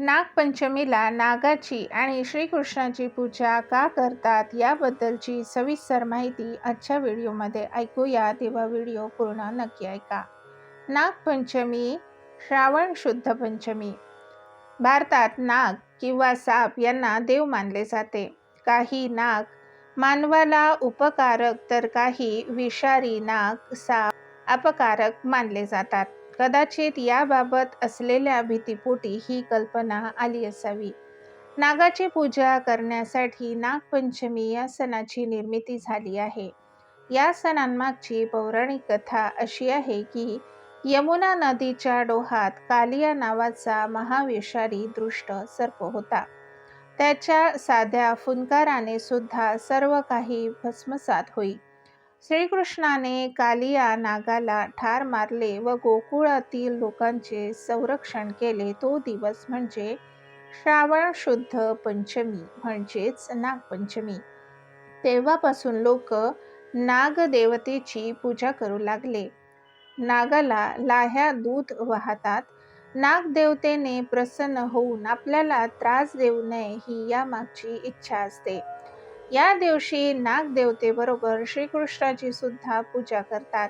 नागपंचमीला नागाची आणि श्रीकृष्णाची पूजा का करतात याबद्दलची सविस्तर माहिती आजच्या व्हिडिओमध्ये ऐकूया. तेव्हा व्हिडिओ पूर्ण नक्की ऐका. नागपंचमी श्रावण शुद्ध पंचमी. भारतात नाग किंवा साप यांना देव मानले जाते. काही नाग मानवाला उपकारक तर काही विषारी नाग साप अपकारक मानले जातात. कदाचित याबाबत असलेल्या भीतीपोटी ही कल्पना आली असावी. नागाची पूजा करण्यासाठी नागपंचमी या सणाची निर्मिती झाली आहे. या सणांमागची पौराणिक कथा अशी आहे की यमुना नदीच्या डोहात कालिया नावाचा महाविषारी दृष्ट सर्प होता. त्याच्या साध्या फुंकाराने सुद्धा सर्व काही भस्मसात होई. श्रीकृष्णाने कालिया नागाला ठार मारले व गोकुळातील लोकांचे संरक्षण केले. तो दिवस म्हणजे श्रावण शुद्ध पंचमी म्हणजेच नागपंचमी. तेव्हापासून लोक नागदेवतेची पूजा करू लागले. नागाला लाह्या दूध वाहतात. नागदेवतेने प्रसन्न होऊन आपल्याला त्रास देऊ नये ही यामागची इच्छा असते. या दिवशी नागदेवतेबरोबर श्रीकृष्णाची सुद्धा पूजा करतात.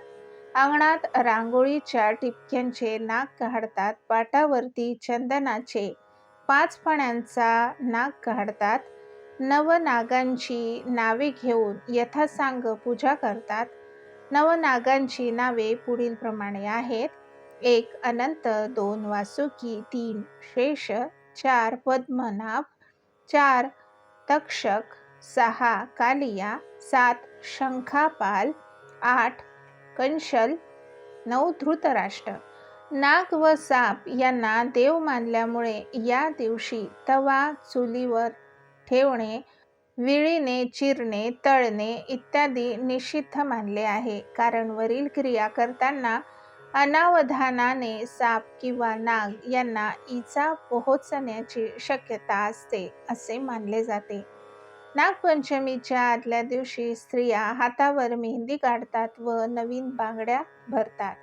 अंगणात रांगोळीच्या टिपक्यांचे नाग काढतात पाटावरती चंदनाचे पाच फण्यांचा नाग काढतात नवनागांची नावे घेऊन यथासांग पूजा करतात. नवनागांची नावे पुढील प्रमाणे आहेत. एक अनंत दोन वासुकी तीन शेष चार पद्मनाभ चार तक्षक सहा कालिया सात शंखापाल आठ कंशल नऊ धृतराष्ट्र. नाग व साप यांना देव मानल्यामुळे या दिवशी तवा चुलीवर ठेवणे विळीने चिरणे तळणे इत्यादी निषिद्ध मानले आहे. कारण वरील क्रिया करताना अनावधानाने साप किंवा नाग यांना इजा पोहोचण्याची शक्यता असते असे मानले जाते. नागपंचमीच्या आदल्या दिवशी स्त्रिया हातावर मेहंदी काढतात व नवीन बांगड्या भरतात.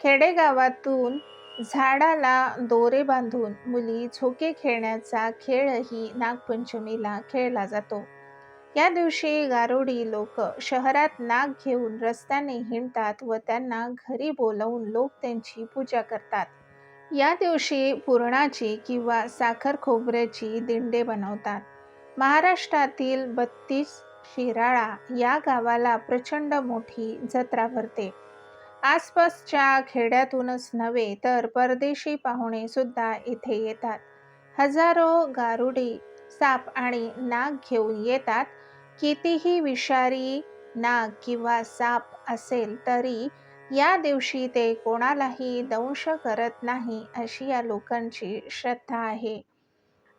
खेडेगावातून झाडाला दोरे बांधून मुली झोके खेळण्याचा खेळही नागपंचमीला खेळला जातो. या दिवशी गारोडी लोक शहरात नाग घेऊन रस्त्याने हिंडतात व त्यांना घरी बोलवून लोक त्यांची पूजा करतात. या दिवशी पुरणाची किंवा साखर खोबऱ्याची दिंडे बनवतात. महाराष्ट्रातील बत्तीस शिराळा या गावाला प्रचंड मोठी जत्रा भरते. आसपासच्या खेड्यातूनच नव्हे तर परदेशी पाहुणे सुद्धा इथे येतात. हजारो गारुडी साप आणि नाग घेऊन येतात. कितीही विषारी नाग किंवा साप असेल तरी या दिवशी ते कोणालाही दंश करत नाही अशी या लोकांची श्रद्धा आहे.